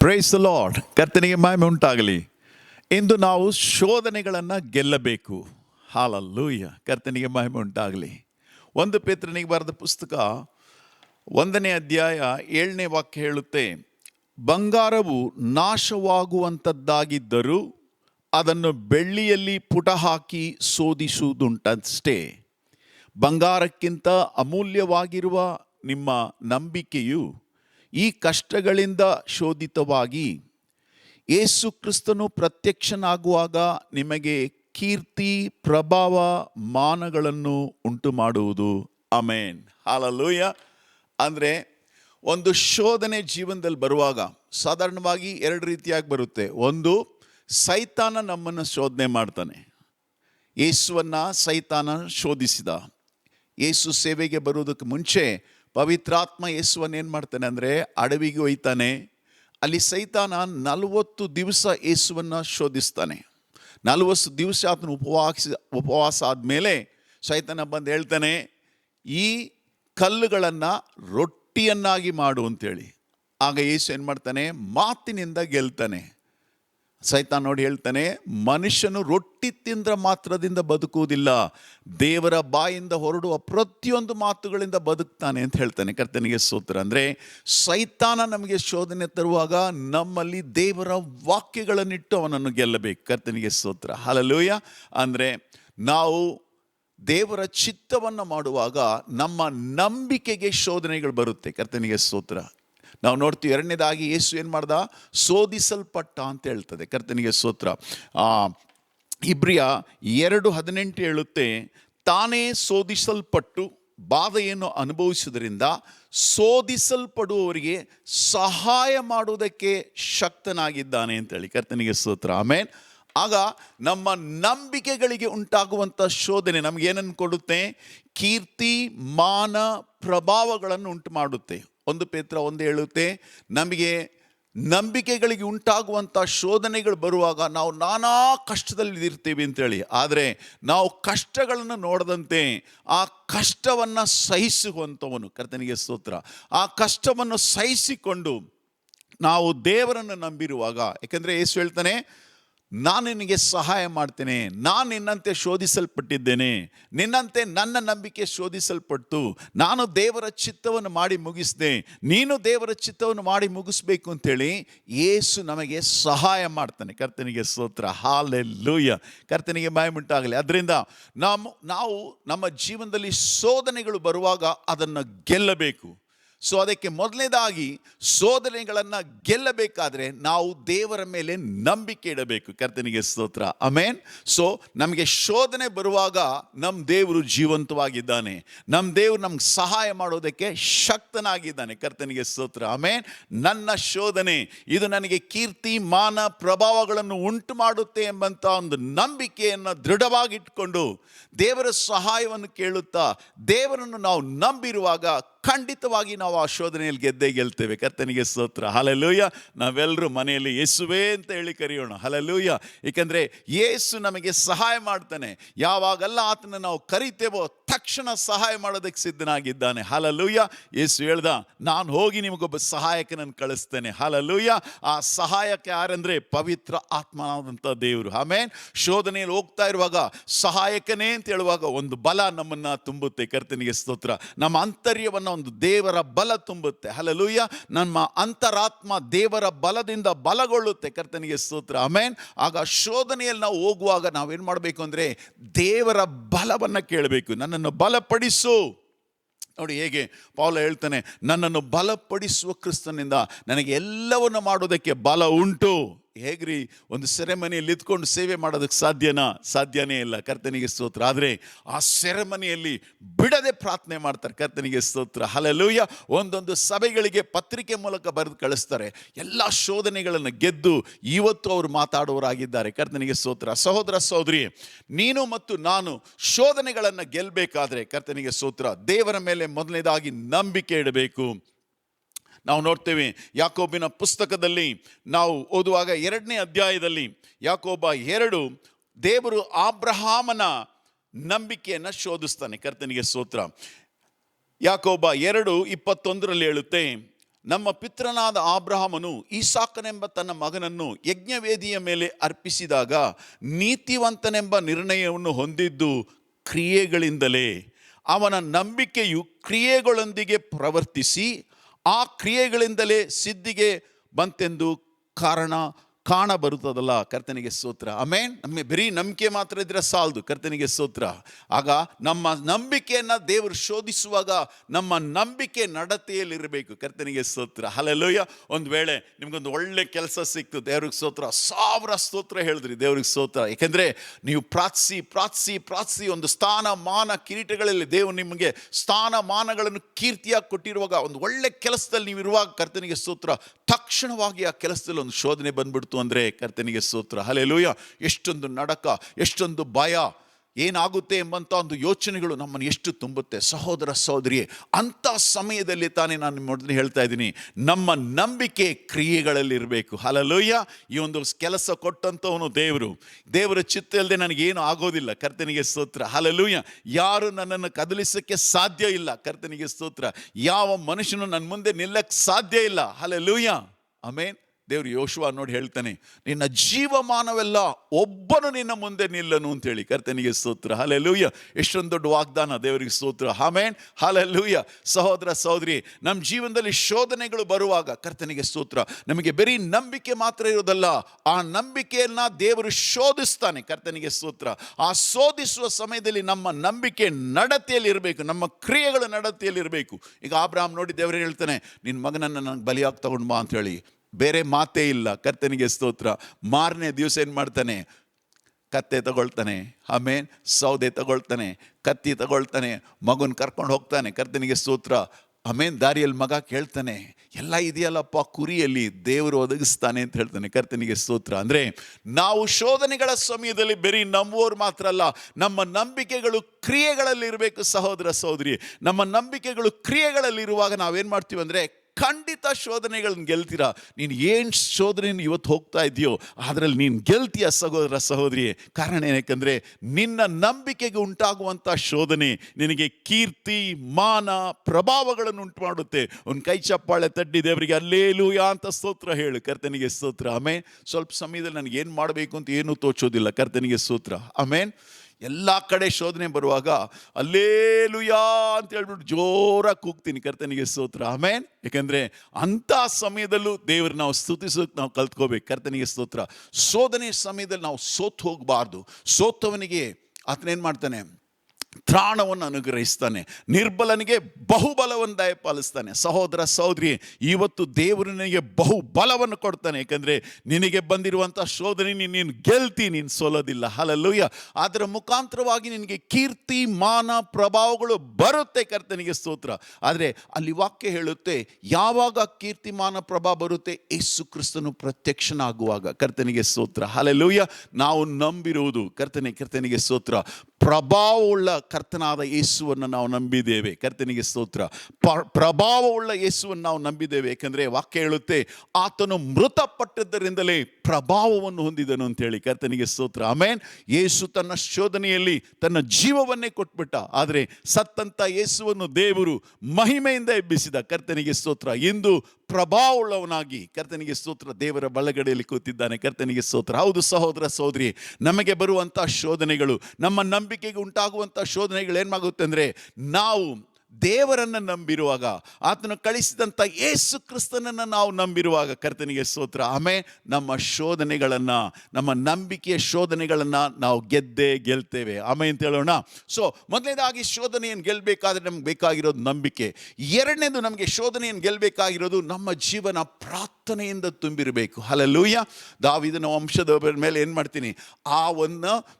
Price lord ಕರ್ತನಿಗೆ ಮಹಿಮೆ ಉಂಟಾಗಲಿ. ಇಂದು ನಾವು ಶೋಧನೆಗಳನ್ನು ಗೆಲ್ಲಬೇಕು. ಹಾಲಲ್ಲೂಯ್ಯ ಕರ್ತನಿಗೆ ಮಹಿಮೆ ಉಂಟಾಗಲಿ. ಒಂದು ಪೇತ್ರನಿಗೆ ಬರೆದ ಪುಸ್ತಕ ಒಂದನೇ ಅಧ್ಯಾಯ ಏಳನೇ ವಾಕ್ಯ ಹೇಳುತ್ತೆ. ಬಂಗಾರವು ನಾಶವಾಗುವಂಥದ್ದಾಗಿದ್ದರೂ ಅದನ್ನು ಬೆಳ್ಳಿಯಲ್ಲಿ ಪುಟ ಹಾಕಿ ಶೋಧಿಸುವುದುಂಟಷ್ಟೇ ಬಂಗಾರಕ್ಕಿಂತ ಅಮೂಲ್ಯವಾಗಿರುವ ನಿಮ್ಮ ನಂಬಿಕೆಯು ಈ ಕಷ್ಟಗಳಿಂದ ಶೋಧಿತವಾಗಿ ಏಸು ಕ್ರಿಸ್ತನು ಪ್ರತ್ಯಕ್ಷನಾಗುವಾಗ ನಿಮಗೆ ಕೀರ್ತಿ, ಪ್ರಭಾವ, ಮಾನಗಳನ್ನು ಉಂಟು ಮಾಡುವುದು ಅಮೇನ್ ಹಾಲಲ್ಲೂಯ ಅಂದರೆ ಒಂದು ಶೋಧನೆ ಜೀವನದಲ್ಲಿ ಬರುವಾಗ ಸಾಧಾರಣವಾಗಿ ಎರಡು ರೀತಿಯಾಗಿ ಬರುತ್ತೆ. ಒಂದು, ಸೈತಾನ ನಮ್ಮನ್ನು ಶೋಧನೆ ಮಾಡ್ತಾನೆ. ಏಸುವನ್ನು ಸೈತಾನ ಶೋಧಿಸಿದ. ಯೇಸು ಸೇವೆಗೆ ಬರುವುದಕ್ಕೆ ಮುಂಚೆ ಪವಿತ್ರಾತ್ಮ ಯೇಸುವನ್ನು ಏನು ಮಾಡ್ತಾನೆ ಅಂದರೆ ಅಡವಿಗೆ ಒಯ್ತಾನೆ. ಅಲ್ಲಿ ಸೈತಾನ ನಲವತ್ತು ದಿವಸ ಯೇಸುವನ್ನು ಶೋಧಿಸ್ತಾನೆ. ನಲವತ್ತು ದಿವಸ ಆತನ ಉಪವಾಸ ಉಪವಾಸ ಆದಮೇಲೆ ಸೈತಾನ ಬಂದು ಹೇಳ್ತಾನೆ, ಈ ಕಲ್ಲುಗಳನ್ನು ರೊಟ್ಟಿಯನ್ನಾಗಿ ಮಾಡು ಅಂತೇಳಿ. ಆಗ ಯೇಸು ಏನು ಮಾಡ್ತಾನೆ, ಮಾತಿನಿಂದ ಗೆಲ್ತಾನೆ. ಸೈತಾನ್ ನೋಡಿ ಹೇಳ್ತಾನೆ, ಮನುಷ್ಯನು ರೊಟ್ಟಿ ತಿಂದ್ರ ಮಾತ್ರದಿಂದ ಬದುಕುವುದಿಲ್ಲ. ದೇವರ ಬಾಯಿಂದ ಹೊರಡುವ ಪ್ರತಿಯೊಂದು ಮಾತುಗಳಿಂದ ಬದುಕ್ತಾನೆ ಅಂತ ಹೇಳ್ತಾನೆ ಕರ್ತನಿಗೆ ಸೂತ್ರ. ಅಂದರೆ ಸೈತಾನ ನಮಗೆ ಶೋಧನೆ ತರುವಾಗ ನಮ್ಮಲ್ಲಿ ದೇವರ ವಾಕ್ಯಗಳನ್ನಿಟ್ಟು ಅವನನ್ನು ಗೆಲ್ಲಬೇಕು ಕರ್ತನಿಗೆ ಸೂತ್ರ. ಹಲಲೂಯ ಅಂದರೆ ನಾವು ದೇವರ ಚಿತ್ತವನ್ನು ಮಾಡುವಾಗ ನಮ್ಮ ನಂಬಿಕೆಗೆ ಶೋಧನೆಗಳು ಬರುತ್ತೆ ಕರ್ತನಿಗೆ ಸ್ತೋತ್ರ ನಾವು ನೋಡ್ತೀವಿ ಎರಡನೇದಾಗಿ ಯೇಸು ಏನು ಮಾಡ್ದ? ಶೋಧಿಸಲ್ಪಟ್ಟ ಅಂತ ಹೇಳ್ತದೆ. ಕರ್ತನಿಗೆ ಸೂತ್ರ ಆ, ಇಬ್ರಿಯ ಎರಡು ಹದಿನೆಂಟು ಹೇಳುತ್ತೆ ತಾನೇ ಶೋಧಿಸಲ್ಪಟ್ಟು ಬಾಧೆಯನ್ನು ಅನುಭವಿಸುವುದರಿಂದ ಶೋಧಿಸಲ್ಪಡುವವರಿಗೆ ಸಹಾಯ ಮಾಡುವುದಕ್ಕೆ ಶಕ್ತನಾಗಿದ್ದಾನೆ ಅಂತೇಳಿ ಕರ್ತನಿಗೆ ಸೂತ್ರ ಆಮೇನ್. ಆಗ ನಮ್ಮ ನಂಬಿಕೆಗಳಿಗೆ ಉಂಟಾಗುವಂಥ ಶೋಧನೆ ನಮಗೇನನ್ನು ಕೊಡುತ್ತೆ? ಕೀರ್ತಿ ಮಾನ ಪ್ರಭಾವಗಳನ್ನು ಉಂಟು ಮಾಡುತ್ತೆ ಒಂದು ಪೇತ್ರ ಒಂದು ಹೇಳುತ್ತೆ, ನಮಗೆ ನಂಬಿಕೆಗಳಿಗೆ ಉಂಟಾಗುವಂಥ ಶೋಧನೆಗಳು ಬರುವಾಗ ನಾವು ನಾನಾ ಕಷ್ಟದಲ್ಲಿ ಇರ್ತೀವಿ ಅಂತೇಳಿ. ಆದರೆ ನಾವು ಕಷ್ಟಗಳನ್ನು ನೋಡದಂತೆ ಆ ಕಷ್ಟವನ್ನು ಸಹಿಸುವಂಥವನು ಕರ್ತನಿಗೆ ಸ್ತೋತ್ರ. ಆ ಕಷ್ಟವನ್ನು ಸಹಿಸಿಕೊಂಡು ನಾವು ದೇವರನ್ನು ನಂಬಿರುವಾಗ, ಯಾಕೆಂದರೆ ಯೇಸು ಹೇಳ್ತಾನೆ ನಾನು ನಿನಗೆ ಸಹಾಯ ಮಾಡ್ತೇನೆ. ನಾನು ನಿನ್ನಂತೆ ಶೋಧಿಸಲ್ಪಟ್ಟಿದ್ದೇನೆ. ನಿನ್ನಂತೆ ನನ್ನ ನಂಬಿಕೆ ಶೋಧಿಸಲ್ಪಟ್ಟು ನಾನು ದೇವರ ಚಿತ್ತವನ್ನು ಮಾಡಿ ಮುಗಿಸಿದೆ. ನೀನು ದೇವರ ಚಿತ್ತವನ್ನು ಮಾಡಿ ಮುಗಿಸ್ಬೇಕು ಅಂತೇಳಿ ಏಸು ನಮಗೆ ಸಹಾಯ ಮಾಡ್ತಾನೆ. ಕರ್ತನಿಗೆ ಸ್ತೋತ್ರ. ಹಾಲೆ ಲೂಯ ಕರ್ತನಿಗೆ ಮಾಯಮುಂಟಾಗಲಿ ಅದರಿಂದ ನಾವು ನಾವು ನಮ್ಮ ಜೀವನದಲ್ಲಿ ಶೋಧನೆಗಳು ಬರುವಾಗ ಅದನ್ನು ಗೆಲ್ಲಬೇಕು. ಸೊ ಅದಕ್ಕೆ ಮೊದಲನೇದಾಗಿ ಶೋಧನೆಗಳನ್ನು ಗೆಲ್ಲಬೇಕಾದ್ರೆ ನಾವು ದೇವರ ಮೇಲೆ ನಂಬಿಕೆ ಇಡಬೇಕು. ಕರ್ತನಿಗೆ ಸ್ತೋತ್ರ. ಅಮೇನ್ ಸೊ ನಮಗೆ ಶೋಧನೆ ಬರುವಾಗ ನಮ್ಮ ದೇವರು ಜೀವಂತವಾಗಿದ್ದಾನೆ. ನಮ್ಮ ದೇವರು ನಮ್ಗೆ ಸಹಾಯ ಮಾಡೋದಕ್ಕೆ ಶಕ್ತನಾಗಿದ್ದಾನೆ. ಕರ್ತನಿಗೆ ಸ್ತೋತ್ರ. ಅಮೇನ್ ನನ್ನ ಶೋಧನೆ, ಇದು ನನಗೆ ಕೀರ್ತಿ, ಮಾನ, ಪ್ರಭಾವಗಳನ್ನು ಉಂಟು ಮಾಡುತ್ತೆ ಎಂಬಂಥ ಒಂದು ನಂಬಿಕೆಯನ್ನು ದೃಢವಾಗಿಟ್ಕೊಂಡು ದೇವರ ಸಹಾಯವನ್ನು ಕೇಳುತ್ತಾ ದೇವರನ್ನು ನಾವು ನಂಬಿರುವಾಗ ಖಂಡಿತವಾಗಿ ನಾವು ಆ ಶೋಧನೆಯಲ್ಲಿ ಗೆದ್ದೇ ಗೆಲ್ತೇವೆ. ಕರ್ತನಿಗೆ ಸ್ತೋತ್ರ. ಹಲಲೂಯ ನಾವೆಲ್ಲರೂ ಮನೆಯಲ್ಲಿ ಯೇಸುವೆ ಅಂತ ಹೇಳಿ ಕರೆಯೋಣ. ಹಲಲೂಯ ಏಕೆಂದರೆ ಯೇಸು ನಮಗೆ ಸಹಾಯ ಮಾಡ್ತಾನೆ. ಯಾವಾಗಲ್ಲ ಆತನ ನಾವು ಕರಿತೇವೋ ತಕ್ಷಣ ಸಹಾಯ ಮಾಡೋದಕ್ಕೆ ಸಿದ್ಧನಾಗಿದ್ದಾನೆ. ಹಲಲೂಯ್ಯ ಯೇಸು ಹೇಳ್ದ, ನಾನು ಹೋಗಿ ನಿಮಗೊಬ್ಬ ಸಹಾಯಕನನ್ನು ಕಳಿಸ್ತೇನೆ. ಹಲಲೂಯ್ಯ ಆ ಸಹಾಯಕ ಯಾರಂದರೆ ಪವಿತ್ರ ಆತ್ಮನಾದಂಥ ದೇವರು. ಆಮೇನ್. ಶೋಧನೆಯಲ್ಲಿ ಹೋಗ್ತಾ ಇರುವಾಗ ಸಹಾಯಕನೇ ಅಂತ ಹೇಳುವಾಗ ಒಂದು ಬಲ ನಮ್ಮನ್ನ ತುಂಬುತ್ತೆ. ಕರ್ತನಿಗೆ ಸ್ತೋತ್ರ. ನಮ್ಮ ಅಂತರ್ಯವನ್ನ ಒಂದು ದೇವರ ಬಲ ತುಂಬುತ್ತೆ. ಹಲಲೂಯ್ಯ ನಮ್ಮ ಅಂತರಾತ್ಮ ದೇವರ ಬಲದಿಂದ ಬಲಗೊಳ್ಳುತ್ತೆ. ಕರ್ತನಿಗೆ ಸ್ತೋತ್ರ. ಅಮೇನ್ ಆಗ ಶೋಧನೆಯಲ್ಲಿ ನಾವು ಹೋಗುವಾಗ ನಾವೇನು ಮಾಡಬೇಕು ಅಂದರೆ ದೇವರ ಬಲವನ್ನು ಕೇಳಬೇಕು. ನನ್ನನ್ನು ಬಲಪಡಿಸು. ನೋಡಿ ಹೇಗೆ ಪೌಲ ಹೇಳ್ತಾನೆ, ನನ್ನನ್ನು ಬಲಪಡಿಸುವ ಕ್ರಿಸ್ತನಿಂದ ನನಗೆ ಎಲ್ಲವನ್ನು ಮಾಡೋದಕ್ಕೆ ಬಲ ಉಂಟು. ಹೇಗ್ರಿ? ಒಂದು ಸೆರೆಮನೆಯಲ್ಲಿ ಇದ್ಕೊಂಡು ಸೇವೆ ಮಾಡೋದಕ್ಕೆ ಸಾಧ್ಯನಾ? ಸಾಧ್ಯನೇ ಇಲ್ಲ. ಕರ್ತನಿಗೆ ಸ್ತೋತ್ರ. ಆದರೆ ಆ ಸೆರೆಮನೆಯಲ್ಲಿ ಬಿಡದೆ ಪ್ರಾರ್ಥನೆ ಮಾಡ್ತಾರೆ ಕರ್ತನಿಗೆ ಸ್ತೋತ್ರ. ಹಲಲೂಯ ಒಂದೊಂದು ಸಭೆಗಳಿಗೆ ಪತ್ರಿಕೆ ಮೂಲಕ ಬರೆದು ಕಳಿಸ್ತಾರೆ. ಎಲ್ಲ ಶೋಧನೆಗಳನ್ನು ಗೆದ್ದು ಇವತ್ತು ಅವರು ಮಾತಾಡುವರಾಗಿದ್ದಾರೆ ಕರ್ತನಿಗೆ ಸ್ತೋತ್ರ. ಸಹೋದರ, ಸಹೋದರಿ, ನೀನು ಮತ್ತು ನಾನು ಶೋಧನೆಗಳನ್ನು ಗೆಲ್ಲಬೇಕಾದ್ರೆ ಕರ್ತನಿಗೆ ಸ್ತೋತ್ರ. ದೇವರ ಮೇಲೆ ಮೊದಲನೇದಾಗಿ ನಂಬಿಕೆ ಇಡಬೇಕು. ನಾವು ನೋಡ್ತೇವೆ ಯಾಕೋಬಿನ ಪುಸ್ತಕದಲ್ಲಿ ನಾವು ಓದುವಾಗ ಎರಡನೇ ಅಧ್ಯಾಯದಲ್ಲಿ ಯಾಕೋಬ ಎರಡು ದೇವರು ಆಬ್ರಹಾಮನ ನಂಬಿಕೆಯನ್ನು ಶೋಧಿಸ್ತಾನೆ. ಕರ್ತನಿಗೆ ಸೂತ್ರ. ಯಾಕೋಬ ಎರಡು ಇಪ್ಪತ್ತೊಂದರಲ್ಲಿ ಹೇಳುತ್ತೆ, ನಮ್ಮ ಪಿತ್ರನಾದ ಆಬ್ರಹಾಮನು ಈಸಾಕನೆಂಬ ತನ್ನ ಮಗನನ್ನು ಯಜ್ಞವೇದಿಯ ಮೇಲೆ ಅರ್ಪಿಸಿದಾಗ ನೀತಿವಂತನೆಂಬ ನಿರ್ಣಯವನ್ನು ಹೊಂದಿದ್ದು ಕ್ರಿಯೆಗಳಿಂದಲೇ. ಅವನ ನಂಬಿಕೆಯು ಕ್ರಿಯೆಗಳೊಂದಿಗೆ ಪ್ರವರ್ತಿಸಿ ಆ ಕ್ರಿಯೆಗಳಿಂದಲೇ ಸಿದ್ಧಿಗೆ ಬಂತೆಂದು ಕಾರಣ ಕಾಣ ಬರುತ್ತದಲ್ಲ ಕರ್ತನಿಗೆ ಸೂತ್ರ ಆಮೇನ್. ನಮ್ಮ ಬರೀ ನಂಬಿಕೆ ಮಾತ್ರ ಇದ್ರೆ ಸಾಲದು ಕರ್ತನಿಗೆ ಸೂತ್ರ ಆಗ ನಮ್ಮ ನಂಬಿಕೆಯನ್ನು ದೇವರು ಶೋಧಿಸುವಾಗ ನಮ್ಮ ನಂಬಿಕೆ ನಡತೆಯಲ್ಲಿರಬೇಕು ಕರ್ತನಿಗೆ ಸೂತ್ರ ಅಲ್ಲೆಲ್ಲೋಯ್ಯ ಒಂದು ವೇಳೆ ನಿಮಗೊಂದು ಒಳ್ಳೆ ಕೆಲಸ ಸಿಕ್ತು, ದೇವ್ರಿಗೆ ಸ್ತೋತ್ರ. ಸಾವಿರ ಸ್ತೋತ್ರ ಹೇಳಿದ್ರಿ, ದೇವ್ರಿಗೆ ಸ್ತೋತ್ರ. ಏಕೆಂದರೆ ನೀವು ಪ್ರಾತ್ಸಿ ಪ್ರಾತ್ಸಿ ಪ್ರಾತ್ಸಿ ಒಂದು ಸ್ಥಾನಮಾನ ಕಿರೀಟಗಳಲ್ಲಿ ದೇವರು ನಿಮಗೆ ಸ್ಥಾನಮಾನಗಳನ್ನು ಕೀರ್ತಿಯಾಗಿ ಕೊಟ್ಟಿರುವಾಗ, ಒಂದು ಒಳ್ಳೆ ಕೆಲಸದಲ್ಲಿ ನೀವು ಇರುವಾಗ ಕರ್ತನಿಗೆ ಸ್ತೋತ್ರ. ತಕ್ಷಣವಾಗಿ ಆ ಕೆಲಸದಲ್ಲಿ ಒಂದು ಶೋಧನೆ ಬಂದ್ಬಿಡ್ತು ಅಂದರೆ ಕರ್ತನಿಗೆ ಸ್ತೋತ್ರ. ಹಲೆಲೂಯ ಎಷ್ಟೊಂದು ನಡಕ, ಎಷ್ಟೊಂದು ಭಯ, ಏನಾಗುತ್ತೆ ಎಂಬಂಥ ಒಂದು ಯೋಚನೆಗಳು ನಮ್ಮನ್ನು ಎಷ್ಟು ತುಂಬುತ್ತೆ. ಸಹೋದರ ಸಹೋದರಿಯೇ, ಅಂಥ ಸಮಯದಲ್ಲಿ ತಾನೇ ನಾನು ಮೊದಲು ಹೇಳ್ತಾ ಇದ್ದೀನಿ. ನಮ್ಮ ನಂಬಿಕೆ ಕ್ರಿಯೆಗಳಲ್ಲಿರಬೇಕು ಹಲಲೋಯ್ಯ ಈ ಒಂದು ಕೆಲಸ ಕೊಟ್ಟಂಥವನು ದೇವರು. ದೇವರ ಚಿತ್ತ ಇಲ್ಲದೆ ನನಗೇನು ಆಗೋದಿಲ್ಲ. ಕರ್ತನಿಗೆ ಸ್ತೋತ್ರ. ಹಲಲೂಯ್ಯ ಯಾರು ನನ್ನನ್ನು ಕದಲಿಸೋಕ್ಕೆ ಸಾಧ್ಯ ಇಲ್ಲ. ಕರ್ತನಿಗೆ ಸ್ತೋತ್ರ. ಯಾವ ಮನುಷ್ಯನು ನನ್ನ ಮುಂದೆ ನಿಲ್ಲಕ್ಕೆ ಸಾಧ್ಯ ಇಲ್ಲ. ಹಲಲೂಯ್ಯ ಆಮೇನ್ ದೇವ್ರು ಯೋಶುವ ನೋಡಿ ಹೇಳ್ತಾನೆ, ನಿನ್ನ ಜೀವಮಾನವೆಲ್ಲ ಒಬ್ಬನು ನಿನ್ನ ಮುಂದೆ ನಿಲ್ಲನು ಅಂತೇಳಿ ಕರ್ತನಿಗೆ ಸ್ತೋತ್ರ. ಹಲೆಲೂಯ ಎಷ್ಟೊಂದು ದೊಡ್ಡ ವಾಗ್ದಾನ, ದೇವರಿಗೆ ಸ್ತೋತ್ರ. ಹಾಮೇನ್ ಹಲೆಲೂಯ ಸಹೋದರ, ಸಹೋದರಿ ನಮ್ಮ ಜೀವನದಲ್ಲಿ ಶೋಧನೆಗಳು ಬರುವಾಗ ಕರ್ತನಿಗೆ ಸ್ತೋತ್ರ. ನಮಗೆ ಬರೀ ನಂಬಿಕೆ ಮಾತ್ರ ಇರೋದಲ್ಲ, ಆ ನಂಬಿಕೆಯನ್ನ ದೇವರು ಶೋಧಿಸ್ತಾನೆ ಕರ್ತನಿಗೆ ಸ್ತೋತ್ರ. ಆ ಶೋಧಿಸುವ ಸಮಯದಲ್ಲಿ ನಮ್ಮ ನಂಬಿಕೆ ನಡತೆಯಲ್ಲಿ ಇರಬೇಕು ನಮ್ಮ ಕ್ರಿಯೆಗಳು ನಡತೆಯಲ್ಲಿ ಇರಬೇಕು ಈಗ ಆಬ್ರಾಮ್ ನೋಡಿ ದೇವರು ಹೇಳ್ತಾನೆ ನಿನ್ನ ಮಗನನ್ನು ನನಗೆ ಬಲಿಯಾಗಿ ತಗೊಂಡು ಬಾ ಅಂತ ಹೇಳಿ ಬೇರೆ ಮಾತೇ ಇಲ್ಲ. ಕರ್ತನಿಗೆ ಸ್ತೋತ್ರ. ಮಾರನೇ ದಿವಸ ಏನು ಮಾಡ್ತಾನೆ? ಕತ್ತೆ ತಗೊಳ್ತಾನೆ. ಆಮೇಲೆ ಸೌದೆ ತಗೊಳ್ತಾನೆ. ಕತ್ತಿ ತಗೊಳ್ತಾನೆ. ಮಗುನ ಕರ್ಕೊಂಡು ಹೋಗ್ತಾನೆ. ಕರ್ತನಿಗೆ ಸ್ತೋತ್ರ. ಆಮೇಲೆ ದಾರಿಯಲ್ಲಿ ಮಗ ಕೇಳ್ತಾನೆ. ಎಲ್ಲ ಇದೆಯಲ್ಲಪ್ಪ, ಕುರಿಯಲ್ಲಿ ದೇವರು ಒದಗಿಸ್ತಾನೆ ಅಂತ ಹೇಳ್ತಾನೆ ಕರ್ತನಿಗೆ ಸ್ತೋತ್ರ. ಅಂದರೆ ನಾವು ಶೋಧನೆಗಳ ಸಮಯದಲ್ಲಿ ಬರೀ ನಂಬುವವರು ಮಾತ್ರ ಅಲ್ಲ, ನಮ್ಮ ನಂಬಿಕೆಗಳು ಕ್ರಿಯೆಗಳಲ್ಲಿರಬೇಕು ಸಹೋದರ ಸಹೋದರಿ. ನಮ್ಮ ನಂಬಿಕೆಗಳು ಕ್ರಿಯೆಗಳಲ್ಲಿರುವಾಗ ನಾವೇನು ಮಾಡ್ತೀವಿ ಅಂದರೆ ಖಂಡಿತ ಶೋಧನೆಗಳನ್ನ ಗೆಲ್ತೀರಾ? ನೀನು ಏನು ಶೋಧನೆ ಇವತ್ತು ಹೋಗ್ತಾ ಇದೆಯೋ ಅದರಲ್ಲಿ ನೀನು ಗೆಲ್ತೀಯ ಸಹೋದರ ಸಹೋದರಿ ಕಾರಣ ಏನಕ್ಕೆ ನಿನ್ನ ನಂಬಿಕೆಗೆ ಉಂಟಾಗುವಂಥ ಶೋಧನೆ ನಿನಗೆ ಕೀರ್ತಿ, ಮಾನ, ಪ್ರಭಾವಗಳನ್ನು ಉಂಟು ಮಾಡುತ್ತೆ ಒಂದು ಕೈ ಚಪ್ಪಾಳೆ ತಡ್ಡಿ ದೇವರಿಗೆ ಅಲ್ಲೇಲೂಯ ಅಂತ ಸ್ತೋತ್ರ ಹೇಳು. ಕರ್ತನಿಗೆ ಸ್ತೋತ್ರ. ಆಮೇನ್. ಸ್ವಲ್ಪ ಸಮಯದಲ್ಲಿ ನನಗೆ ಏನು ಮಾಡಬೇಕು ಅಂತ ಏನೂ ತೋಚೋದಿಲ್ಲ. ಕರ್ತನಿಗೆ ಸ್ತೋತ್ರ. ಆಮೇನ್. ಎಲ್ಲ ಕಡೆ ಶೋಧನೆ ಬರುವಾಗ ಅಲ್ಲೇಲುಯಾ ಅಂತ ಹೇಳ್ಬಿಟ್ಟು ಜೋರಾಗಿ ಕೂಗ್ತೀನಿ. ಕರ್ತನಿಗೆ ಸ್ತೋತ್ರ. ಆಮೇನ್. ಏಕೆಂದರೆ ಅಂಥ ಸಮಯದಲ್ಲೂ ದೇವರು ನಾವು ಸ್ತುತಿಸೋಕೆ ನಾವು ಕಲ್ತ್ಕೋಬೇಕು. ಕರ್ತನಿಗೆ ಸ್ತೋತ್ರ. ಶೋಧನೆ ಸಮಯದಲ್ಲಿ ನಾವು ಸೋತು ಹೋಗಬಾರ್ದು. ಸೋತವನಿಗೆ ಆತನೇನು ಮಾಡ್ತಾನೆ? ತ್ರಾಣವನ್ನು ಅನುಗ್ರಹಿಸ್ತಾನೆ. ನಿರ್ಬಲನಿಗೆ ಬಹುಬಲವನ್ನು ದಯಪಾಲಿಸ್ತಾನೆ. ಸಹೋದರ, ಸಹೋದರಿ, ಇವತ್ತು ದೇವರು ನಿನಗೆ ಬಹುಬಲವನ್ನು ಕೊಡ್ತಾನೆ. ಯಾಕಂದರೆ ನಿನಗೆ ಬಂದಿರುವಂಥ ಶೋಧನೆ ನೀನು ನೀನು ಗೆಲ್ತಿ, ನೀನು ಸೋಲೋದಿಲ್ಲ. ಹಲಲ್ಲೂಯ್ಯ ಅದರ ಮುಖಾಂತರವಾಗಿ ನಿನಗೆ ಕೀರ್ತಿ, ಮಾನ, ಪ್ರಭಾವಗಳು ಬರುತ್ತೆ ಕರ್ತನಿಗೆ ಸ್ತೋತ್ರ. ಆದರೆ ಅಲ್ಲಿ ವಾಕ್ಯ ಹೇಳುತ್ತೆ, ಯಾವಾಗ ಕೀರ್ತಿ, ಮಾನ, ಪ್ರಭಾವ ಬರುತ್ತೆ? ಯೇಸು ಕ್ರಿಸ್ತನು ಪ್ರತ್ಯಕ್ಷನಾಗುವಾಗ ಕರ್ತನಿಗೆ ಸ್ತೋತ್ರ. ಹಲಲ್ಲೂಯ್ಯ ನಾವು ನಂಬಿರುವುದು ಕರ್ತನೆ, ಕರ್ತನಿಗೆ ಸ್ತೋತ್ರ. ಪ್ರಭಾವವುಳ್ಳ ಕರ್ತನಾದ ಯೇಸುವನ್ನು ನಾವು ನಂಬಿದ್ದೇವೆ. ಕರ್ತನಿಗೆ ಸ್ತೋತ್ರ. ಪ- ಪ್ರಭಾವವುಳ್ಳ ಯೇಸುವನ್ನು ನಾವು ನಂಬಿದ್ದೇವೆ. ಏಕೆಂದರೆ ವಾಕ್ಯ ಹೇಳುತ್ತೆ, ಆತನು ಮೃತಪಟ್ಟದ್ದರಿಂದಲೇ ಪ್ರಭಾವವನ್ನು ಹೊಂದಿದನು ಅಂತೇಳಿ ಕರ್ತನಿಗೆ ಸ್ತೋತ್ರ. ಆಮೇನ್. ಯೇಸು ತನ್ನ ಶೋಧನೆಯಲ್ಲಿ ತನ್ನ ಜೀವವನ್ನೇ ಕೊಟ್ಬಿಟ್ಟ. ಆದರೆ ಸತ್ತಂತ ಯೇಸುವನ್ನು ದೇವರು ಮಹಿಮೆಯಿಂದ ಎಬ್ಬಿಸಿದ ಕರ್ತನಿಗೆ ಸ್ತೋತ್ರ. ಇಂದು ಪ್ರಭಾವವುಳ್ಳವನಾಗಿ ಕರ್ತನಿಗೆ ಸ್ತೋತ್ರ, ದೇವರ ಬಲಗಡೆಯಲ್ಲಿ ಕೂತಿದ್ದಾನೆ. ಕರ್ತನಿಗೆ ಸ್ತೋತ್ರ. ಹೌದು ಸಹೋದರ, ಸಹೋದರಿ, ನಮಗೆ ಬರುವಂಥ ಶೋಧನೆಗಳು, ನಮ್ಮ ನಂಬಿಕೆಗೆ ಉಂಟಾಗುವಂಥ ಶೋಧನೆಗಳು ಏನಾಗುತ್ತೆ ಅಂದರೆ, ನಾವು ದೇವರನ್ನು ನಂಬಿರುವಾಗ, ಆತನು ಕಳಿಸಿದಂಥ ಯೇಸು ಕ್ರಿಸ್ತನನ್ನು ನಾವು ನಂಬಿರುವಾಗ ಕರ್ತನಿಗೆ ಸ್ತೋತ್ರ. ಆಮೆ, ನಮ್ಮ ಶೋಧನೆಗಳನ್ನು, ನಮ್ಮ ನಂಬಿಕೆಯ ಶೋಧನೆಗಳನ್ನು ನಾವು ಗೆದ್ದೇ ಗೆಲ್ತೇವೆ. ಆಮೆ ಅಂತ ಹೇಳೋಣ. ಸೊ ಮೊದಲನೇದಾಗಿ ಶೋಧನೆಯನ್ನು ಗೆಲ್ಲಬೇಕಾದ್ರೆ ನಮ್ಗೆ ಬೇಕಾಗಿರೋದು ನಂಬಿಕೆ. ಎರಡನೇದು ನಮಗೆ ಶೋಧನೆಯನ್ನು ಗೆಲ್ಲಬೇಕಾಗಿರೋದು ನಮ್ಮ ಜೀವನ ಪ್ರಾರ್ಥನೆಯಿಂದ ತುಂಬಿರಬೇಕು. ಹಲಲೂಯ್ಯ ದಾವಿದನ ವಂಶದ ಮೇಲೆ ಏನು ಮಾಡ್ತೀನಿ? ಆ ಒಂದು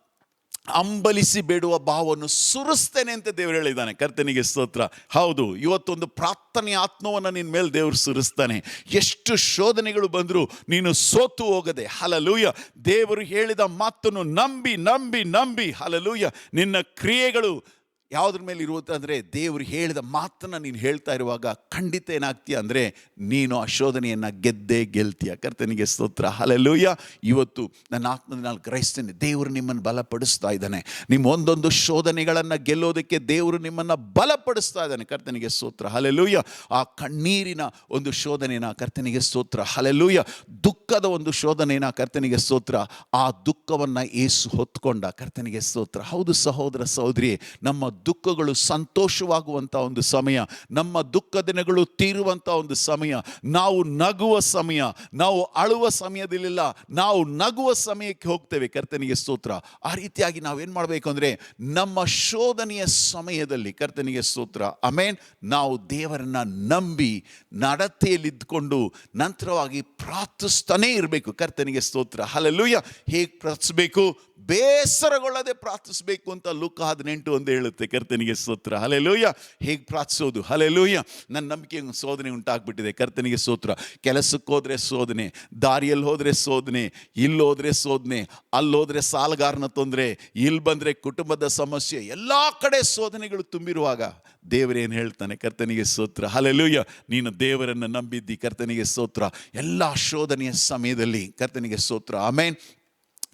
ಅಂಬಲಿಸಿ ಬೇಡುವ ಭಾವವನ್ನು ಸುರಿಸ್ತೇನೆ ಅಂತ ದೇವರು ಹೇಳಿದ್ದಾನೆ. ಕರ್ತನಿಗೆ ಸ್ತೋತ್ರ. ಹೌದು, ಇವತ್ತೊಂದು ಪ್ರಾರ್ಥನೆ ಆತ್ಮವನ್ನು ನಿನ್ನ ಮೇಲೆ ದೇವರು ಸುರಿಸ್ತಾನೆ. ಎಷ್ಟು ಶೋಧನೆಗಳು ಬಂದರೂ ನೀನು ಸೋತು ಹೋಗದೆ. ಹಲಲೂಯ ದೇವರು ಹೇಳಿದ ಮಾತನ್ನು ನಂಬಿ ನಂಬಿ ನಂಬಿ. ಹಲಲೂಯ ನಿನ್ನ ಕ್ರಿಯೆಗಳು ಯಾವುದ್ರ ಮೇಲೆ ಇರುವಂಥ ಅಂದರೆ ದೇವರು ಹೇಳಿದ ಮಾತನ್ನು ನೀನು ಹೇಳ್ತಾ ಇರುವಾಗ ಖಂಡಿತ ಏನಾಗ್ತೀಯ ಅಂದರೆ ನೀನು ಆ ಶೋಧನೆಯನ್ನು ಗೆದ್ದೇ ಗೆಲ್ತೀಯ. ಕರ್ತನಿಗೆ ಸ್ತೋತ್ರ. ಹಲಲೂಯ ಇವತ್ತು ನನ್ನ ಆತ್ಮದ ನಾನು ಗ್ರಹಿಸ್ತೇನೆ ದೇವರು ನಿಮ್ಮನ್ನು ಬಲಪಡಿಸ್ತಾ ಇದ್ದಾನೆ. ನಿಮ್ಮ ಒಂದೊಂದು ಶೋಧನೆಗಳನ್ನು ಗೆಲ್ಲೋದಕ್ಕೆ ದೇವರು ನಿಮ್ಮನ್ನು ಬಲಪಡಿಸ್ತಾ ಇದ್ದಾನೆ. ಕರ್ತನಿಗೆ ಸ್ತೋತ್ರ. ಹಲಲೂಯ ಆ ಕಣ್ಣೀರಿನ ಒಂದು ಶೋಧನೆಯನ್ನು ಕರ್ತನಿಗೆ ಸ್ತೋತ್ರ. ಹಲಲೂಯ ದುಃಖದ ಒಂದು ಶೋಧನೆನ ಕರ್ತನಿಗೆ ಸ್ತೋತ್ರ. ಆ ದುಃಖವನ್ನು ಏಸು ಹೊತ್ಕೊಂಡ ಕರ್ತನಿಗೆ ಸ್ತೋತ್ರ. ಹೌದು ಸಹೋದರ ಸಹೋದರಿ ನಮ್ಮ ದುಃಖಗಳು ಸಂತೋಷವಾಗುವಂಥ ಒಂದು ಸಮಯ, ನಮ್ಮ ದುಃಖ ದಿನಗಳು ತೀರುವಂಥ ಒಂದು ಸಮಯ, ನಾವು ನಗುವ ಸಮಯ, ನಾವು ಅಳುವ ಸಮಯದಲ್ಲಿಲ್ಲ, ನಾವು ನಗುವ ಸಮಯಕ್ಕೆ ಹೋಗ್ತೇವೆ. ಕರ್ತನಿಗೆ ಸ್ತೋತ್ರ. ಆ ರೀತಿಯಾಗಿ ನಾವೇನು ಮಾಡಬೇಕು ಅಂದರೆ, ನಮ್ಮ ಶೋಧನೆಯ ಸಮಯದಲ್ಲಿ ಕರ್ತನಿಗೆ ಸ್ತೋತ್ರ. ಅಮೇನ್ ನಾವು ದೇವರನ್ನ ನಂಬಿ ನಡತೆಯಲ್ಲಿದ್ದುಕೊಂಡು ನಂತರವಾಗಿ ಪ್ರಾರ್ಥಿಸ್ತಾನೇ ಇರಬೇಕು. ಕರ್ತನಿಗೆ ಸ್ತೋತ್ರ. ಹಲಲುಯ್ಯ ಹೇಗೆ ಪ್ರಾರ್ಥಿಸ್ಬೇಕು? ಬೇಸರಗೊಳ್ಳದೆ ಪ್ರಾರ್ಥಿಸಬೇಕು ಅಂತ ಲುಕ್ಕ ಹದಿನೆಂಟು ಒಂದು ಹೇಳುತ್ತೆ ಕರ್ತನಿಗೆ ಸ್ತೋತ್ರ. ಹಲೆಲೂಯ್ಯ ಹೇಗೆ ಪ್ರಾರ್ಥಿಸೋದು? ಹಲೆಲೂಯ್ಯ ನನ್ನ ನಂಬಿಕೆ ಸೋಧನೆ ಉಂಟಾಗ್ಬಿಟ್ಟಿದೆ ಕರ್ತನಿಗೆ ಸ್ತೋತ್ರ. ಕೆಲಸಕ್ಕೆ ಹೋದರೆ ಸೋದನೆ, ದಾರಿಯಲ್ಲಿ ಹೋದರೆ ಸೋದನೆ, ಇಲ್ಲಿ ಸೋದನೆ ಅಲ್ಲೋದ್ರೆ ಸಾಲಗಾರನ ತೊಂದರೆ, ಇಲ್ಲಿ ಬಂದರೆ ಕುಟುಂಬದ ಸಮಸ್ಯೆ, ಎಲ್ಲ ಕಡೆ ಸೋದನೆಗಳು ತುಂಬಿರುವಾಗ ದೇವರೇನು ಹೇಳ್ತಾನೆ ಕರ್ತನಿಗೆ ಸ್ತೋತ್ರ? ಹಲೆಲೂಯ್ಯ ನೀನು ದೇವರನ್ನು ನಂಬಿದ್ದಿ ಕರ್ತನಿಗೆ ಸ್ತೋತ್ರ. ಎಲ್ಲ ಶೋಧನೆಯ ಸಮಯದಲ್ಲಿ ಕರ್ತನಿಗೆ ಸ್ತೋತ್ರ. ಆಮೇನ್.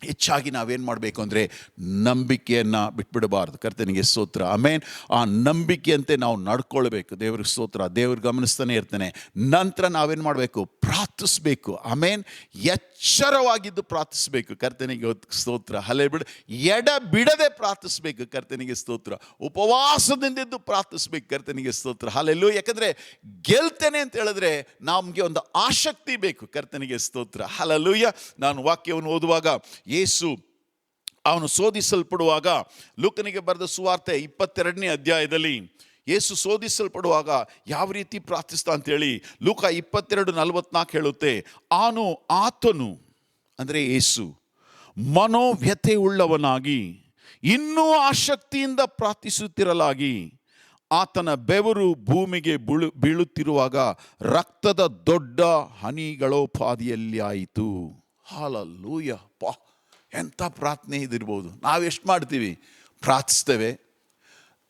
ಹೆಚ್ಚಾಗಿ ನಾವೇನು ಮಾಡಬೇಕು ಅಂದರೆ ನಂಬಿಕೆಯನ್ನು ಬಿಟ್ಬಿಡಬಾರ್ದು. ಕರ್ತನಿಗೆ ಸ್ತೋತ್ರ. ಆಮೇನ್. ಆ ನಂಬಿಕೆಯಂತೆ ನಾವು ನಡ್ಕೊಳ್ಬೇಕು. ದೇವ್ರಿಗೆ ಸ್ತೋತ್ರ. ದೇವ್ರಿಗೆ ಗಮನಿಸ್ತಾನೆ ಇರ್ತಾನೆ. ನಂತರ ನಾವೇನು ಮಾಡಬೇಕು? ಪ್ರಾರ್ಥಿಸ್ಬೇಕು. ಆಮೇನ್. ಎಚ್ಚರವಾಗಿದ್ದು ಪ್ರಾರ್ಥಿಸ್ಬೇಕು. ಕರ್ತನಿಗೆ ಸ್ತೋತ್ರ. ಹಲೆ ಬಿಡು. ಎಡ ಬಿಡದೆ ಪ್ರಾರ್ಥಿಸ್ಬೇಕು. ಕರ್ತನಿಗೆ ಸ್ತೋತ್ರ. ಉಪವಾಸದಿಂದಿದ್ದು ಪ್ರಾರ್ಥಿಸ್ಬೇಕು. ಕರ್ತನಿಗೆ ಸ್ತೋತ್ರ. ಹಲೆಲ್ಲೂ ಯಾಕಂದರೆ ಗೆಲ್ತೇನೆ ಅಂತ ಹೇಳಿದ್ರೆ ನಮಗೆ ಒಂದು ಆಸಕ್ತಿ ಬೇಕು. ಕರ್ತನಿಗೆ ಸ್ತೋತ್ರ. ಹಲಲೂಯ ನಾನು ವಾಕ್ಯವನ್ನು ಓದುವಾಗ ಯೇಸು ಅವನು ಶೋಧಿಸಲ್ಪಡುವಾಗ ಲೂಕನಿಗೆ ಬರೆದ ಸುವಾರ್ತೆ ಇಪ್ಪತ್ತೆರಡನೇ ಅಧ್ಯಾಯದಲ್ಲಿ ಯೇಸು ಶೋಧಿಸಲ್ಪಡುವಾಗ ಯಾವ ರೀತಿ ಪ್ರಾರ್ಥಿಸ್ತಾ ಅಂತೇಳಿ ಲೂಕ ಇಪ್ಪತ್ತೆರಡು ನಲವತ್ನಾಲ್ಕು ಹೇಳುತ್ತೆ, ಆನು ಆತನು, ಅಂದರೆ ಯೇಸು ಮನೋವ್ಯಥೆ ಉಳ್ಳವನಾಗಿ ಇನ್ನೂ ಆಸಕ್ತಿಯಿಂದ ಪ್ರಾರ್ಥಿಸುತ್ತಿರಲಾಗಿ, ಆತನ ಬೆವರು ಭೂಮಿಗೆ ಬೀಳು, ಬೀಳುತ್ತಿರುವಾಗ ರಕ್ತದ ದೊಡ್ಡ ಹನಿಗಳೋಪಾದಿಯಲ್ಲಿ ಆಯಿತು. ಹಾಲಲ್ಲೂಯ, ಪಾ ಎಂಥ ಪ್ರಾರ್ಥನೆ ಇದಿರ್ಬೋದು? ನಾವು ಎಷ್ಟು ಮಾಡ್ತೀವಿ? ಪ್ರಾರ್ಥಿಸ್ತೇವೆ.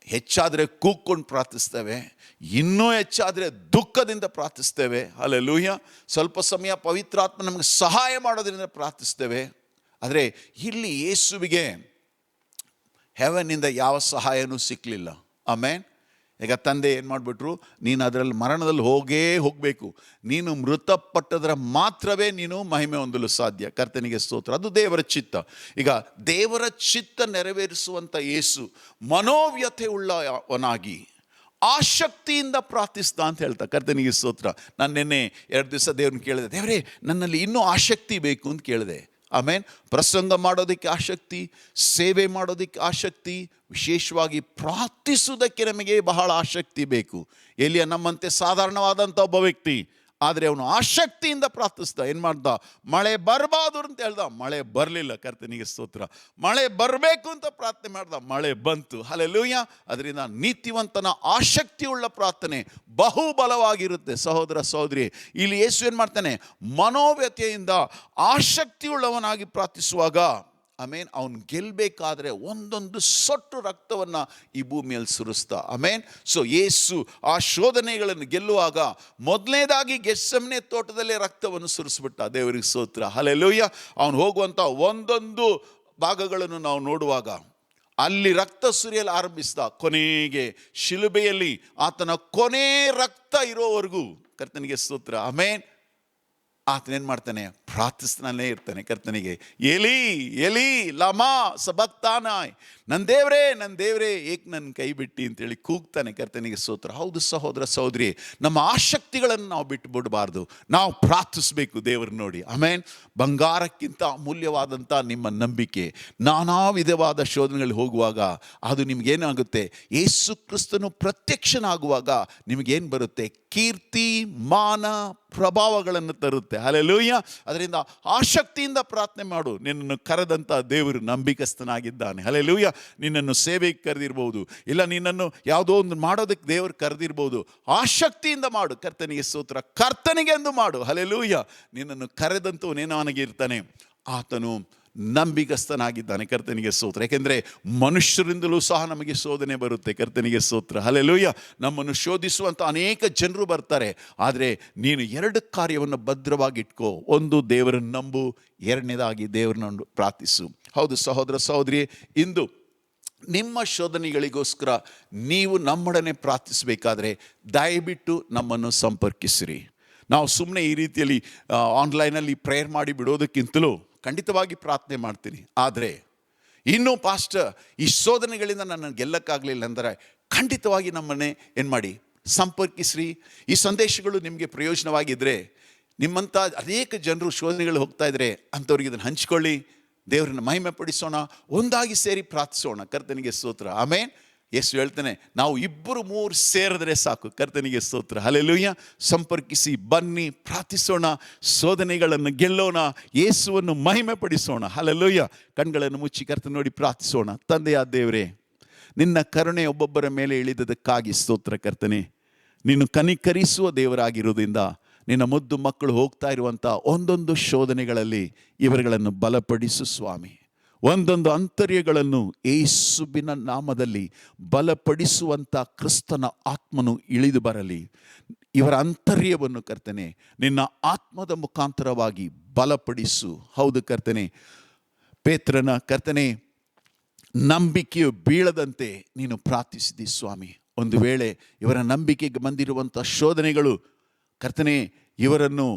ಹೆಚ್ಚಾದರೆ ಕೂಕ್ಕೊಂಡು ಪ್ರಾರ್ಥಿಸ್ತೇವೆ. ಇನ್ನೂ ಹೆಚ್ಚಾದರೆ ದುಃಖದಿಂದ ಪ್ರಾರ್ಥಿಸ್ತೇವೆ. ಅಲ್ಲೆಲ್ಲೂಯ್ಯ ಸ್ವಲ್ಪ ಸಮಯ ಪವಿತ್ರಾತ್ಮ ನಮಗೆ ಸಹಾಯ ಮಾಡೋದ್ರಿಂದ ಪ್ರಾರ್ಥಿಸ್ತೇವೆ. ಆದರೆ ಇಲ್ಲಿ ಯೇಸುವಿಗೆ ಹೆವನ್ನಿಂದ ಯಾವ ಸಹಾಯನೂ ಸಿಕ್ಕಲಿಲ್ಲ ಆಮೇನ್ ಈಗ ತಂದೆ ಏನು ಮಾಡಿಬಿಟ್ರು? ನೀನು ಅದರಲ್ಲಿ ಮರಣದಲ್ಲಿ ಹೋಗೇ ಹೋಗಬೇಕು. ನೀನು ಮೃತಪಟ್ಟದರ ಮಾತ್ರವೇ ನೀನು ಮಹಿಮೆ ಹೊಂದಲು ಸಾಧ್ಯ. ಕರ್ತನಿಗೆ ಸ್ತೋತ್ರ. ಅದು ದೇವರ ಚಿತ್ತ. ಈಗ ದೇವರ ಚಿತ್ತ ನೆರವೇರಿಸುವಂಥ ಯೇಸು ಮನೋವ್ಯಥೆ ಉಳ್ಳವನಾಗಿ ಆಸಕ್ತಿಯಿಂದ ಪ್ರಾರ್ಥಿಸ್ದ ಅಂತ ಹೇಳ್ತಾ ಕರ್ತನಿಗೆ ಸ್ತೋತ್ರ. ನಾನು ನಿನ್ನೆ ಎರಡು ದಿವಸ ದೇವ್ರನ್ನ ಕೇಳಿದೆ. ದೇವರೇ, ನನ್ನಲ್ಲಿ ಇನ್ನೂ ಆಸಕ್ತಿ ಬೇಕು ಅಂತ ಕೇಳಿದೆ. ಆಮೇನ್. ಪ್ರಸಂಗ ಮಾಡೋದಕ್ಕೆ ಆಸಕ್ತಿ, ಸೇವೆ ಮಾಡೋದಕ್ಕೆ ಆಸಕ್ತಿ, ವಿಶೇಷವಾಗಿ ಪ್ರಾರ್ಥಿಸುವುದಕ್ಕೆ ನಮಗೆ ಬಹಳ ಆಸಕ್ತಿ ಬೇಕು. ಎಲ್ಲಿಯ ನಮ್ಮಂತೆ ಸಾಧಾರಣವಾದಂಥ ಒಬ್ಬ ವ್ಯಕ್ತಿ ಆದರೆ ಅವನು ಆಸಕ್ತಿಯಿಂದ ಪ್ರಾರ್ಥಿಸ್ದ. ಏನು ಮಾಡ್ದ? ಮಳೆ ಬರಬಾರ್ದು ಅಂತ ಹೇಳ್ದ. ಮಳೆ ಬರಲಿಲ್ಲ ಕರ್ತನಿಗೆ ಸ್ತೋತ್ರ. ಮಳೆ ಬರಬೇಕು ಅಂತ ಪ್ರಾರ್ಥನೆ ಮಾಡ್ದ. ಮಳೆ ಬಂತು. ಅಲ್ಲೆಲ್ಲೂಯ್ಯ ಅದರಿಂದ ನೀತಿವಂತನ ಆಸಕ್ತಿಯುಳ್ಳ ಪ್ರಾರ್ಥನೆ ಬಹುಬಲವಾಗಿರುತ್ತೆ. ಸಹೋದರ ಸಹೋದರಿ, ಇಲ್ಲಿ ಯೇಸು ಏನು ಮಾಡ್ತಾನೆ? ಮನೋವ್ಯತೆಯಿಂದ ಆಸಕ್ತಿಯುಳ್ಳವನಾಗಿ ಪ್ರಾರ್ಥಿಸುವಾಗ ಅಮೇನ್ ಅವನು ಗೆಲ್ಲಬೇಕಾದ್ರೆ ಒಂದೊಂದು ಸೊಟ್ಟು ರಕ್ತವನ್ನು ಈ ಭೂಮಿಯಲ್ಲಿ ಸುರಿಸ್ತಾ. ಅಮೇನ್ ಸೊ ಯೇಸು ಆ ಶೋಧನೆಗಳನ್ನು ಗೆಲ್ಲುವಾಗ ಮೊದಲನೇದಾಗಿ ಗೆಸ್ಸಮ್ನೆ ತೋಟದಲ್ಲೇ ರಕ್ತವನ್ನು ಸುರಿಸ್ಬಿಟ್ಟ. ದೇವರಿಗೆ ಸ್ತೋತ್ರ. ಹಲೆಲೋಯ್ಯ ಅವನು ಹೋಗುವಂಥ ಒಂದೊಂದು ಭಾಗಗಳನ್ನು ನಾವು ನೋಡುವಾಗ ಅಲ್ಲಿ ರಕ್ತ ಸುರಿಯಲು ಆರಂಭಿಸಿದ. ಕೊನೆಗೆ ಶಿಲುಬೆಯಲ್ಲಿ ಆತನ ಕೊನೆ ರಕ್ತ ಇರೋವರೆಗೂ ಕರ್ತನಿಗೆ ಸ್ತೋತ್ರ. ಅಮೇನ್ ಆತನೇನು ಮಾಡ್ತಾನೆ? ಪ್ರಾರ್ಥಿಸ್ತಾನೇ ಇರ್ತಾನೆ ಕರ್ತನಿಗೆ. ಎಲಿ ಎಲಿ ಲಮಾ ಸಬಕ್ತಾನಾಯ್. ನನ್ನ ದೇವ್ರೇ ನನ್ನ ದೇವರೇ, ಏಕ್ ನನ್ನ ಕೈ ಬಿಟ್ಟಿ ಅಂತೇಳಿ ಕೂಗ್ತಾನೆ ಕರ್ತನಿಗೆ ಸೋತ್ರ ಹೌದು ಸಹೋದರ ಸಹೋದರಿ, ನಮ್ಮ ಆಸಕ್ತಿಗಳನ್ನು ನಾವು ಬಿಟ್ಟು ಬಿಡಬಾರ್ದು. ನಾವು ಪ್ರಾರ್ಥಿಸ್ಬೇಕು ದೇವ್ರ ನೋಡಿ. ಆಮೇನ್. ಬಂಗಾರಕ್ಕಿಂತ ಅಮೂಲ್ಯವಾದಂಥ ನಿಮ್ಮ ನಂಬಿಕೆ. ನಾನಾ ವಿಧವಾದ ಶೋಧನೆಗಳು ಹೋಗುವಾಗ ಅದು ನಿಮಗೇನಾಗುತ್ತೆ? ಯೇಸು ಕ್ರಿಸ್ತನು ಪ್ರತ್ಯಕ್ಷನಾಗುವಾಗ ನಿಮಗೇನು ಬರುತ್ತೆ? ಕೀರ್ತಿ, ಮಾನ, ಪ್ರಭಾವಗಳನ್ನು ತರುತ್ತೆ. ಅಲ್ಲೆಲೂಯ್ಯ ಅದರಿಂದ ಆಸಕ್ತಿಯಿಂದ ಪ್ರಾರ್ಥನೆ ಮಾಡು. ನಿನ್ನನ್ನು ಕರೆದಂಥ ದೇವರು ನಂಬಿಕಸ್ಥನಾಗಿದ್ದಾನೆ ಅಲ್ಲೆಲೂಯ್ಯ ನಿನ್ನನ್ನು ಸೇವೆಗೆ ಕರೆದಿರ್ಬೋದು. ಇಲ್ಲ, ನಿನ್ನನ್ನು ಯಾವುದೋ ಒಂದು ಮಾಡೋದಕ್ಕೆ ದೇವರು ಕರೆದಿರ್ಬೋದು. ಆಸಕ್ತಿಯಿಂದ ಮಾಡು. ಕರ್ತನಿಗೆ ಸೂತ್ರ ಕರ್ತನಿಗೆ ಎಂದು ಮಾಡು. ಹಲೆಲೂಯ್ಯ ನಿನ್ನನ್ನು ಕರೆದಂತವನೇನಾಗಿರ್ತಾನೆ ಆತನು ನಂಬಿಗಸ್ತನಾಗಿದ್ದಾನೆ. ಕರ್ತನಿಗೆ ಸ್ತೋತ್ರ. ಯಾಕೆಂದರೆ ಮನುಷ್ಯರಿಂದಲೂ ಸಹ ನಮಗೆ ಶೋಧನೆ ಬರುತ್ತೆ. ಕರ್ತನಿಗೆ ಸ್ತೋತ್ರ. ಹಲೆಲೂಯ್ಯ ನಮ್ಮನ್ನು ಶೋಧಿಸುವಂಥ ಅನೇಕ ಜನರು ಬರ್ತಾರೆ. ಆದರೆ ನೀನು ಎರಡು ಕಾರ್ಯವನ್ನು ಭದ್ರವಾಗಿ ಇಟ್ಕೋ. ಒಂದು ದೇವರನ್ನು ನಂಬು, ಎರಡನೇದಾಗಿ ದೇವರನ್ನು ಪ್ರಾರ್ಥಿಸು. ಹೌದು ಸಹೋದರ ಸಹೋದರಿ, ಇಂದು ನಿಮ್ಮ ಶೋಧನೆಗಳಿಗೋಸ್ಕರ ನೀವು ನಮ್ಮೊಡನೆ ಪ್ರಾರ್ಥಿಸಬೇಕಾದ್ರೆ ದಯವಿಟ್ಟು ನಮ್ಮನ್ನು ಸಂಪರ್ಕಿಸಿರಿ. ನಾವು ಸುಮ್ಮನೆ ಈ ರೀತಿಯಲ್ಲಿ ಆನ್ಲೈನಲ್ಲಿ ಪ್ರೇಯರ್ ಮಾಡಿ ಬಿಡೋದಕ್ಕಿಂತಲೂ ಖಂಡಿತವಾಗಿ ಪ್ರಾರ್ಥನೆ ಮಾಡ್ತೀನಿ ಆದರೆ, ಇನ್ನೂ ಪಾಸ್ಟ್ ಈ ಶೋಧನೆಗಳಿಂದ ನನ್ನ ಗೆಲ್ಲಕ್ಕಾಗಲಿಲ್ಲ ಅಂದರೆ ಖಂಡಿತವಾಗಿ ನಮ್ಮನ್ನೇ ಏನು ಮಾಡಿ, ಸಂಪರ್ಕಿಸ್ರಿ. ಈ ಸಂದೇಶಗಳು ನಿಮಗೆ ಪ್ರಯೋಜನವಾಗಿದ್ದರೆ ನಿಮ್ಮಂಥ ಅನೇಕ ಜನರು ಶೋಧನೆಗಳು ಹೋಗ್ತಾ ಇದ್ದರೆ ಅಂಥವ್ರಿಗೆ ಇದನ್ನು ಹಂಚ್ಕೊಳ್ಳಿ. ದೇವರನ್ನ ಮಹಿಮೆ ಪಡಿಸೋಣ ಒಂದಾಗಿ ಸೇರಿ ಪ್ರಾರ್ಥಿಸೋಣ. ಕರ್ತನಿಗೆ ಸ್ತೋತ್ರ. ಆಮೇನ್. ಯೇಸು ಹೇಳ್ತಾನೆ, ನಾವು ಇಬ್ಬರು ಮೂರು ಸೇರಿದ್ರೆ ಸಾಕು. ಕರ್ತನಿಗೆ ಸ್ತೋತ್ರ. ಅಲ್ಲೆಲ್ಲೂಯ್ಯ ಸಂಪರ್ಕಿಸಿ, ಬನ್ನಿ, ಪ್ರಾರ್ಥಿಸೋಣ. ಶೋಧನೆಗಳನ್ನು ಗೆಲ್ಲೋಣ. ಯೇಸುವನ್ನು ಮಹಿಮೆ ಪಡಿಸೋಣ ಅಲ್ಲೆಲ್ಲೂಯ್ಯ ಕಣ್ಗಳನ್ನು ಮುಚ್ಚಿ ಕರ್ತ ನೋಡಿ ಪ್ರಾರ್ಥಿಸೋಣ. ತಂದೆಯ ದೇವರೇ, ನಿನ್ನ ಕರುಣೆ ಒಬ್ಬೊಬ್ಬರ ಮೇಲೆ ಇಳಿದದಕ್ಕಾಗಿ ಸ್ತೋತ್ರ ಕರ್ತನೆ. ನೀನು ಕನಿಕರಿಸುವ ದೇವರಾಗಿರುವುದರಿಂದ ನಿನ್ನ ಮುದ್ದು ಮಕ್ಕಳು ಹೋಗ್ತಾ ಇರುವಂಥ ಒಂದೊಂದು ಶೋಧನೆಗಳಲ್ಲಿ ಇವರುಗಳನ್ನು ಬಲಪಡಿಸು ಸ್ವಾಮಿ. ಒಂದೊಂದು ಅಂತರ್ಯಗಳನ್ನು ಏಸುಬಿನ ನಾಮದಲ್ಲಿ ಬಲಪಡಿಸುವಂಥ ಕ್ರಿಸ್ತನ ಆತ್ಮನು ಇಳಿದು ಬರಲಿ. ಇವರ ಅಂತರ್ಯವನ್ನು ಕರ್ತನೆ, ನಿನ್ನ ಆತ್ಮದ ಮುಖಾಂತರವಾಗಿ ಬಲಪಡಿಸು. ಹೌದು ಕರ್ತನೆ, ಪೇತ್ರನ ಕರ್ತನೆ, ನಂಬಿಕೆಯು ಬೀಳದಂತೆ ನೀನು ಪ್ರಾರ್ಥಿಸಿದಿ ಸ್ವಾಮಿ. ಒಂದು ವೇಳೆ ಇವರ ನಂಬಿಕೆಗೆ ಬಂದಿರುವಂಥ ಶೋಧನೆಗಳು ಕರ್ತನೆ, ಇವರನ್ನು,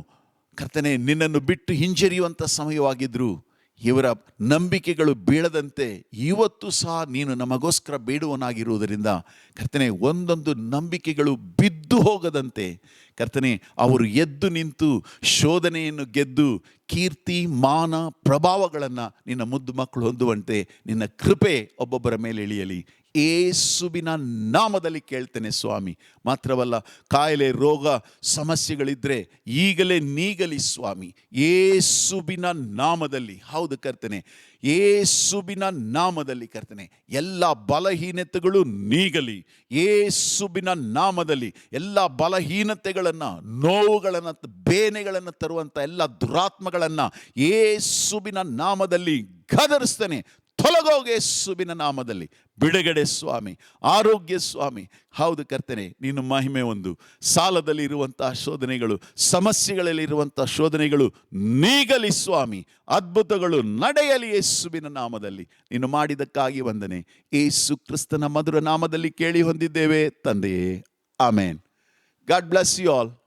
ಕರ್ತನೆ, ನಿನ್ನನ್ನು ಬಿಟ್ಟು ಹಿಂಜರಿಯುವಂಥ ಸಮಯವಾಗಿದ್ದರು ಇವರ ನಂಬಿಕೆಗಳು ಬೀಳದಂತೆ ಇವತ್ತು ಸಹ ನೀನು ನಮಗೋಸ್ಕರ ಬೇಡುವನಾಗಿರುವುದರಿಂದ ಕರ್ತನೆ, ಒಂದೊಂದು ನಂಬಿಕೆಗಳು ಬಿದ್ದು ಹೋಗದಂತೆ ಕರ್ತನೆ, ಅವರು ಎದ್ದು ನಿಂತು ಶೋಧನೆಯನ್ನು ಗೆದ್ದು ಕೀರ್ತಿ, ಮಾನ, ಪ್ರಭಾವಗಳನ್ನು ನಿನ್ನ ಮುದ್ದು ಮಕ್ಕಳು ಹೊಂದುವಂತೆ ನಿನ್ನ ಕೃಪೆ ಒಬ್ಬೊಬ್ಬರ ಮೇಲೆ ಇಳಿಯಲಿ. ಏಸುಬಿನ ನಾಮದಲ್ಲಿ ಕೇಳ್ತೇನೆ ಸ್ವಾಮಿ. ಮಾತ್ರವಲ್ಲ, ಕಾಯಿಲೆ, ರೋಗ ಸಮಸ್ಯೆಗಳಿದ್ದರೆ ಈಗಲೇ ನೀಗಲಿ ಸ್ವಾಮಿ. ಏಸುಬಿನ ನಾಮದಲ್ಲಿ, ಹೌದು ಕರ್ತನೆ ಏಸುಬಿನ ನಾಮದಲ್ಲಿ ಕರ್ತನೆ, ಎಲ್ಲ ಬಲಹೀನತೆಗಳು ನೀಗಲಿ. ಏಸುಬಿನ ನಾಮದಲ್ಲಿ ಎಲ್ಲ ಬಲಹೀನತೆಗಳನ್ನು, ನೋವುಗಳನ್ನು, ಬೇನೆಗಳನ್ನು ತರುವಂಥ ಎಲ್ಲ ದುರಾತ್ಮಗಳನ್ನು ಏಸುಬಿನ ನಾಮದಲ್ಲಿ ಗದರಿಸ್ತೇನೆ. ತೊಲಗೋಗೆ ಯೇಸುವಿನ ನಾಮದಲ್ಲಿ. ಬಿಡುಗಡೆ ಸ್ವಾಮಿ, ಆರೋಗ್ಯ ಸ್ವಾಮಿ. ಹೌದು ಕರ್ತನೆ, ನೀನು ಮಹಿಮೆ ಒಂದು. ಸಾಲದಲ್ಲಿ ಇರುವಂತಹ ಶೋಧನೆಗಳು, ಸಮಸ್ಯೆಗಳಲ್ಲಿ ಇರುವಂತಹ ಶೋಧನೆಗಳು ನೀಗಲಿ ಸ್ವಾಮಿ. ಅದ್ಭುತಗಳು ನಡೆಯಲಿ ಯೇಸುವಿನ ನಾಮದಲ್ಲಿ. ನೀನು ಮಾಡಿದಕ್ಕಾಗಿ ವಂದನೆ. ಏಸು ಕ್ರಿಸ್ತನ ಮಧುರ ನಾಮದಲ್ಲಿ ಕೇಳಿ ಹೊಂದಿದ್ದೇವೆ ತಂದೆಯೇ. Amen. God bless you all.